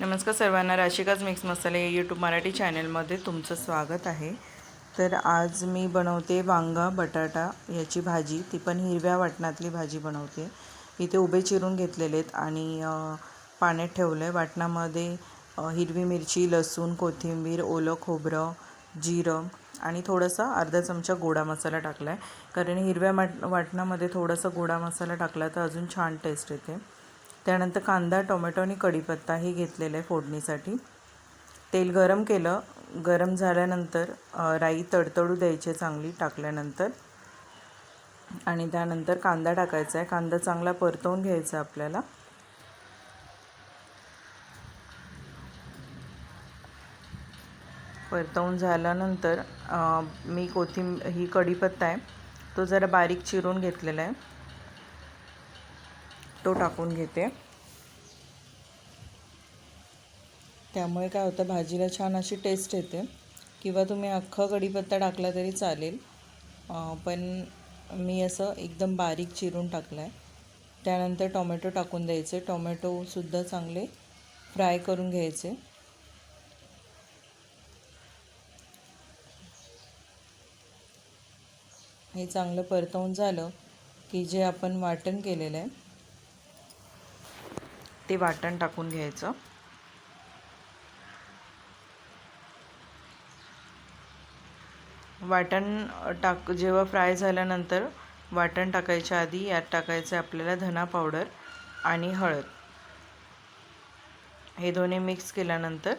नमस्कार सर्वांना राशिकाच मिक्स मसाले या यूट्यूब मराठी चॅनलमध्ये तुमचं स्वागत आहे. तर आज मी बनवते वांगा बटाटा याची भाजी. ती पण हिरव्या वाटणातली भाजी बनवते. इथे उभे चिरून घेतलेले आहेत आणि पाण्यात ठेवलं आहे वाटणामध्ये हिरवी मिरची लसूण कोथिंबीर ओलं खोबरं जिरं आणि थोडासा अर्धा चमचा गोडा मसाला टाकला आहे कारण हिरव्या वाट वाटणामध्ये थोडासा गोडा मसाला टाकला तर अजून छान टेस्ट येते. त्यानंतर कांदा टोमॅटो आणि कढीपत्ता हे घेतलेलं आहे फोडणीसाठी. तेल गरम केलं. गरम झाल्यानंतर राई तडतडू द्यायची आहे चांगली टाकल्यानंतर आणि त्यानंतर कांदा टाकायचा आहे. कांदा चांगला परतवून घ्यायचा आपल्याला. परतवून झाल्यानंतर मी कोथिंब ही कढीपत्ता आहे. तो जरा बारीक चिरून घेतलेला आहे. तो टाकून घेते. त्यामुळे काय होतं भाजीला छान अशी टेस्ट येते. किंवा तुम्ही अख्खा कढीपत्ता टाकला तरी चालेल. पण मी असं एकदम बारीक चिरून टाकला आहे त्यानंतर टोमॅटो टाकून द्यायचे. टोमॅटोसुद्धा चांगले फ्राय करून घ्यायचे. हे चांगलं परतवून झालं की जे आपण वाटण केलेलं आहे ते वाटण टाकून घ्यायचं. वाटण टाक जेव्हा फ्राय झाल्यानंतर वाटण टाकायच्या आधी यात टाकायचं आहे आपल्याला धना पावडर आणि हळद. हे दोन्ही मिक्स केल्यानंतर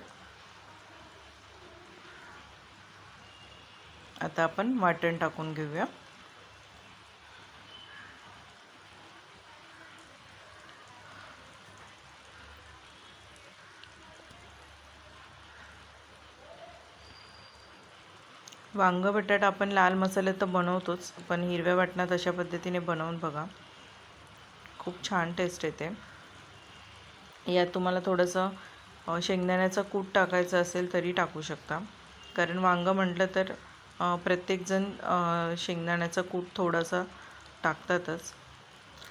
आता आपण वाटण टाकून घेऊया. वांगं बटाटा आपण लाल मसाले तर बनवतोच पण हिरव्या वाटणात अशा पद्धतीने बनवून बघा. खूप छान टेस्ट येते. यात तुम्हाला थोडंसं शेंगदाण्याचा कूट टाकायचं असेल तरी टाकू शकता. कारण वांगं म्हटलं तर प्रत्येकजण शेंगदाण्याचा कूट थोडासा टाकतातच.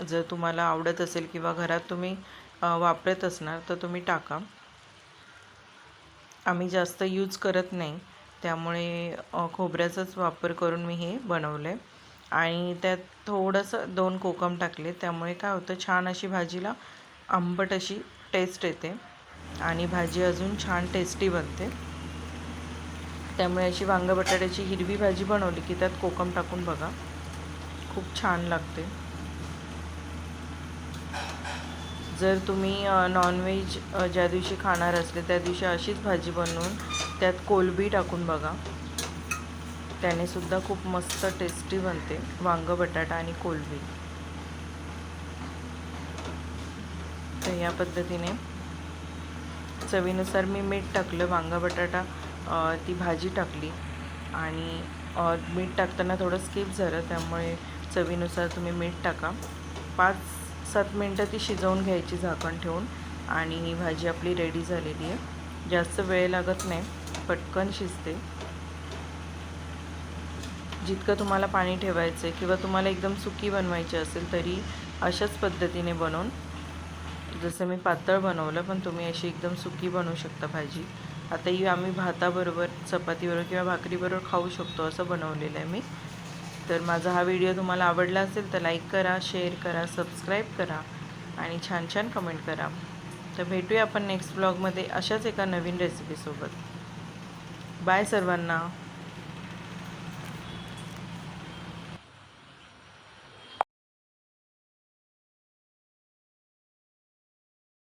जर तुम्हाला आवडत असेल किंवा घरात तुम्ही वापरत असणार तर तुम्ही टाका. आम्ही जास्त यूज करत नाही. त्यामुळे खोबऱ्याचाच वापर करून मी हे बनवलं आहे आणि त्यात थोडंसं दोन कोकम टाकले. त्यामुळे काय होतं छान अशी भाजीला आंबट अशी टेस्ट येते. आणि भाजी अजून छान टेस्टी बनते. त्यामुळे अशी वांग बटाट्याची हिरवी भाजी बनवली की त्यात कोकम टाकून बघा. खूप छान लागते. जर तुम्ही नॉनव्हेज ज्या दिवशी खाणार असले त्या दिवशी अशीच भाजी बनवून त्यात कोलबी टाकून बघा. त्याने सुद्धा खूप मस्त टेस्टी बनते. वांग बटाटा आणि कोलबी. तर या पद्धतीने चवीनुसार मी मीठ टाकलं वांगा बटाटा ती भाजी टाकली. आणि मीठ टाकताना थोडं स्किप झालं त्यामुळे चवीनुसार तुम्ही मीठ टाका. पाच सात मिनटं ती शिजवून घ्यायची झाकण ठेवून. आणि ही भाजी आपली रेडी झालेली आहे. जास्त वेळ लागत नाही पटकन शिजते. जितकं तुम्हाला पाणी ठेवायचं आहे किंवा तुम्हाला एकदम सुकी बनवायची असेल तरी अशाच पद्धतीने बनवून जसं मी पातळ बनवलं पण तुम्ही अशी एकदम सुकी बनवू शकता भाजी. आता ही आम्ही भाताबरोबर चपातीबरोबर किंवा भाकरीबरोबर खाऊ शकतो असं बनवलेलं आहे मी. तर माझा हा व्हिडिओ तुम्हाला आवडला असेल तर लाईक करा शेअर करा सबस्क्राईब करा आणि छान छान कमेंट करा. तर भेटूया आपण नेक्स्ट ब्लॉगमध्ये अशाच एका नवीन रेसिपीसोबत बाय सर्वांना.